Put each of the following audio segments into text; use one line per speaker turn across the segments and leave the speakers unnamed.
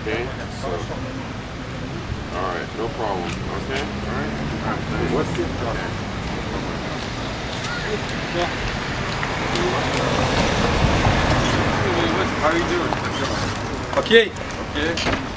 Okay? So, alright, no problem. Okay? Alright? Right. What's it? Okay. Yeah. How are you doing? Okay.
Okay.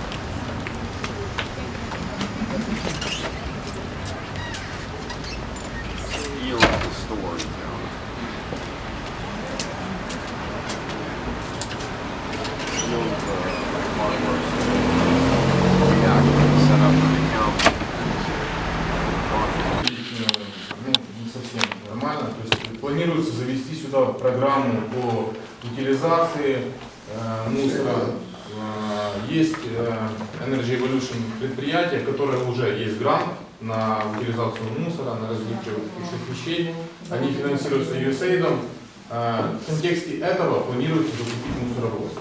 Планируется завести сюда программу по утилизации э, мусора. Э, Есть э, Energy Evolution предприятие, которое уже есть грант на утилизацию мусора, на развитие пищевых вещей. Они финансируются USAID. Э, В контексте этого планируется закупить мусоровоз.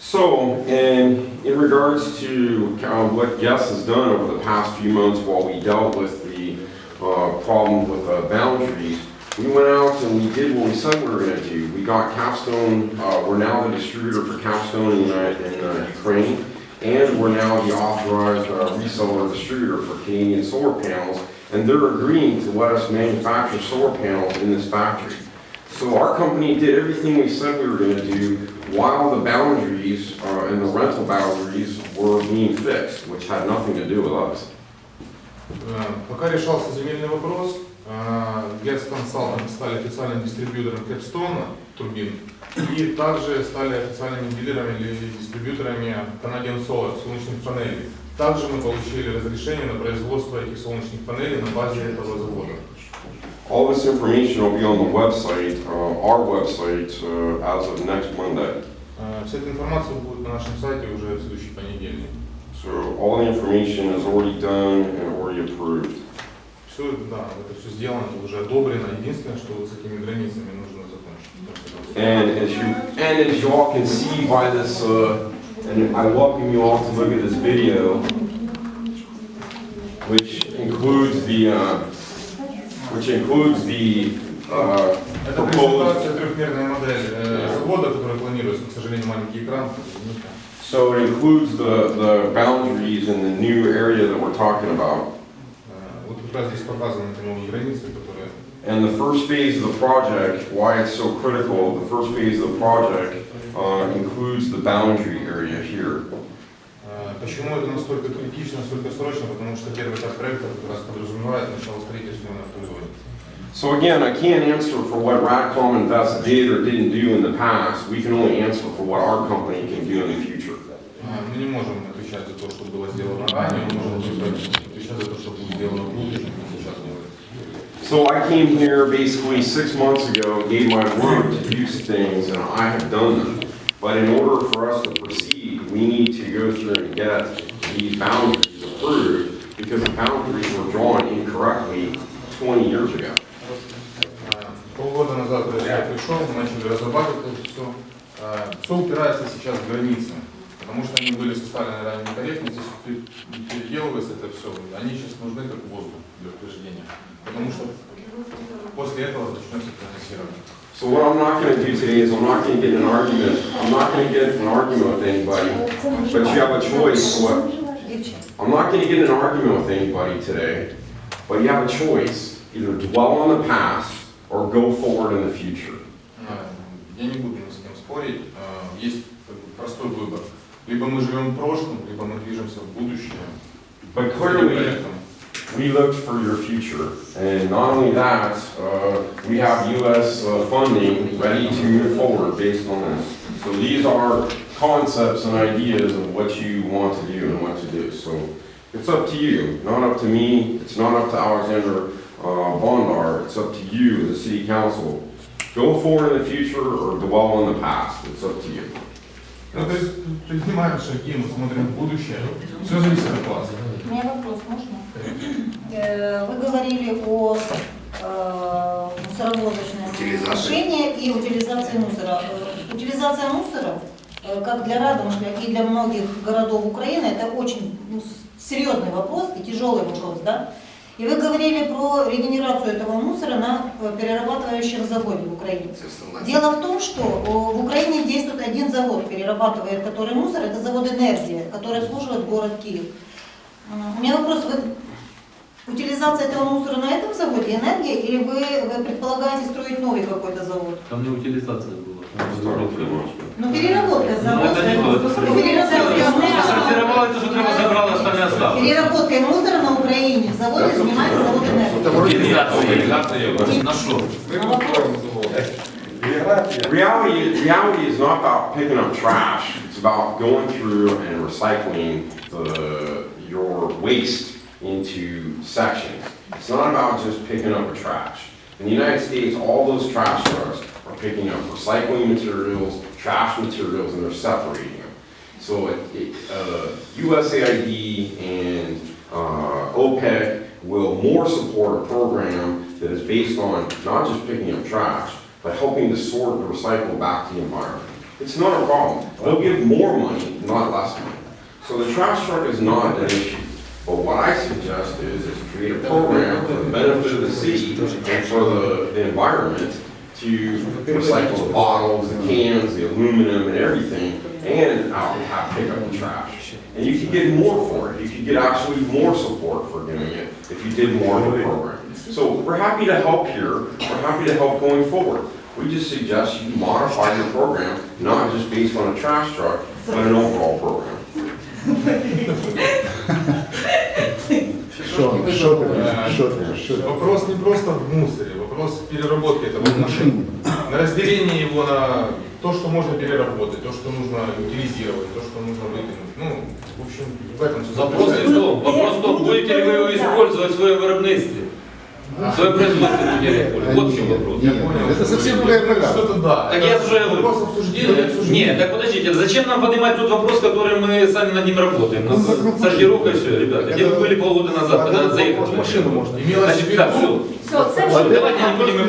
So, in, in regards to uh, what Guess has done over the past few months while we dealt with the uh, problem with uh, boundaries, we went out and we did what we said we were going to do. We got Capstone, uh, we're now the distributor for Capstone in, uh, in uh, Ukraine, and we're now the authorized uh, reseller distributor for Canadian solar panels, and they're agreeing to let us manufacture solar panels in this factory. So our company did everything we said we were going to do while the boundaries uh, and the rental boundaries were being fixed, which had nothing to do with us.
Э, Пока решался земельный вопрос, Гетс Consultant стали официальным дистрибьютором Кэпстона турбин и также стали официальными дилерами или дистрибьюторами Canadian Solar солнечных панелей. Также мы получили разрешение на производство этих солнечных панелей на базе этого завода.
All this information will be on the website, uh, our website, uh, as of next Monday.
Э, Вся эта информация будет на нашем сайте уже в следующий понедельник.
So all the information is already done and already approved.
Все, да, это все сделано, это уже одобрено. Единственное, что вот с этими границами нужно закончить.
And as you, and as you all can see by this, uh, and I welcome you all to look at this video, which includes the, uh, which includes the, uh,
Это
proposed
презентация трехмерной модели э, завода, которая планируется, к сожалению, маленький экран. извините.
So it includes the, the boundaries in the new area that we're talking about.
Э, Вот как раз здесь показаны эти новые границы, которые...
And the first phase of the project, why it's so critical, the first phase of the project uh, includes the boundary area here.
э, Почему это настолько критично, настолько срочно? Потому что первый этап проекта как раз подразумевает начало строительства на второй зоне.
So again, I can't answer for what Radcom Invest did or didn't do in the past. We can only answer for what our company can do in the future.
Э, Мы не можем отвечать за то, что было сделано ранее, мы можем только отвечать за то, что будет сделано в будущем, и сейчас делается.
So I came here basically six months ago, gave my word to do things, and I have done them. But in order for us to proceed, we need to go through and get these boundaries approved, because the boundaries were drawn incorrectly 20 years ago.
Э, Полгода назад я пришел, мы начали разрабатывать это все. Все упирается сейчас в границы, потому что они были составлены ранее некорректно, здесь пер- переделывается это все. Они сейчас нужны как воздух для утверждения, потому что после этого начнется финансирование.
So what I'm not gonna do today is I'm not gonna get in an argument, I'm not gonna get in an argument with anybody, but you have a choice, what, I'm not gonna get in an argument with anybody today, but you have a choice, either dwell on the past or go forward in the future.
Э, Я не буду ни с кем спорить, Э, есть простой выбор. Либо мы живем в прошлом, либо мы движемся в будущее.
But clearly, we looked for your future. And not only that, uh, we have US uh, funding ready to move forward based on this. So these are concepts and ideas of what you want to do and what to do. So it's up to you, not up to me, it's not up to Alexander uh, Bondar, it's up to you, the city council. Go forward in the future or dwell in the past, it's up to you.
Ну, то есть принимаем шаги, мы смотрим в будущее. Все зависит от вас.
У меня вопрос, можно? Э, Вы говорили о э, мусоровозочном решении и утилизации мусора. Э, Утилизация мусора, э, как для Радомышля, так и для многих городов Украины, это очень ну, серьезный вопрос и тяжелый вопрос, да? И вы говорили про регенерацию этого мусора на э, перерабатывающем заводе в Украине. Дело в том, что в Украине действует один завод, перерабатывает который мусор, это завод «Энергия», который обслуживает город Киев. М, У меня вопрос, вы, утилизация этого мусора на этом заводе «Энергия» или вы, вы предполагаете строить новый какой-то завод?
Там не утилизация была.
Ну, переработка завода.
это не то, это
Переработка.
Сортировали те, що треба забрали, остальне осталось.
Переработкой мусора на Украине в заводе занимается завод «Энергия».
Утилізація. На що?
А вопрос?
Reality, reality is not about picking up trash. It's about going through and recycling the, your waste into sections. It's not about just picking up the trash. In the United States, all those trash trucks are picking up recycling materials, trash materials, and they're separating them. so it, it, uh, USAID and uh, OPEC will more support a program that is based on not just picking up trash, but helping to sort and recycle back to the environment. It's not a problem. They'll give more money, not less money. So the trash truck is not an issue. But what I suggest is, is create a program for the benefit of the city and for the, the environment to recycle the bottles, the cans, the aluminum and everything, and out have pick up the trash. And you could get more for it. You could get actually more support for doing it if you did more of a program. So we're happy to help here. We're happy to help going forward. We just suggest you modify your program, not just based on a trash truck, but an overall program.
Что, что ты, что ты, что ты?
Вопрос не просто в мусоре, вопрос в переработке этого мусора. На разделении его на то, что можно переработать, то, что нужно утилизировать, то, что нужно выкинуть. Ну, в общем, в этом все
Вопрос в том. Вопрос в том, будете ли вы его использовать в своем виробництве. В своем производстве будете использовать. Вот в чем вопрос.
Я понял.
Это совсем другая программа.
Что-то да.
Так
Это
я уже.
Вопрос обсуждения.
Нет, так подождите, зачем нам поднимать тот вопрос, который мы сами над ним работаем?
Ну, закрутите.
Сортировка все, ребята. Где вы были полгода назад, когда заехали?
Машину можно.
Имелось в
Значит,
виду-
так, все.
Все,
Давайте не будем и